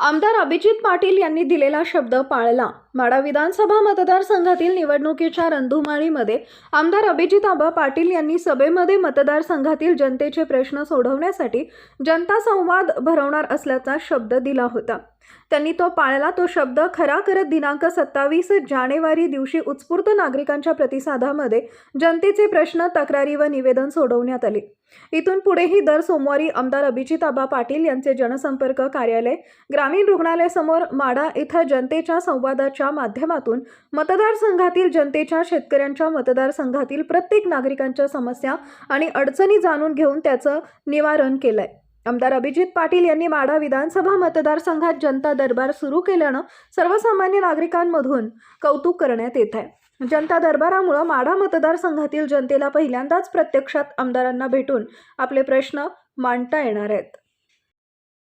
आमदार अभिजित पाटील यांनी दिलेला शब्द पाळला. माडा विधानसभा मतदारसंघातील निवडणुकीच्या रणधुमाळीमध्ये आमदार अभिजित आबा पाटील यांनी सभेमध्ये मतदारसंघातील जनतेचे प्रश्न सोडवण्यासाठी जनता संवाद भरवणार असल्याचा शब्द दिला होता. त्यांनी तो पाळला. तो शब्द खरा करत दिनांक सत्तावीस जानेवारी दिवशी उत्स्फूर्त नागरिकांच्या प्रतिसादामध्ये जनतेचे प्रश्न तक्रारी व निवेदन सोडवण्यात आले. इथून पुढेही दर सोमवारी आमदार अभिजित आबा पाटील यांचे जनसंपर्क कार्यालय ग्रामीण रुग्णालयासमोर माडा इथं जनतेच्या संवादाच्या माध्यमातून मतदारसंघातील जनतेच्या शेतकऱ्यांच्या मतदारसंघातील प्रत्येक नागरिकांच्या समस्या आणि अडचणी जाणून घेऊन त्याचं निवारण केलंय. आमदार अभिजित पाटील यांनी माढा विधानसभा मतदारसंघात जनता दरबार सुरू केल्यानं सर्वसामान्य नागरिकांमधून कौतुक करण्यात येत आहे. जनता दरबारामुळं माढा मतदारसंघातील जनतेला पहिल्यांदाच प्रत्यक्षात आमदारांना भेटून आपले प्रश्न मांडता येणार आहेत.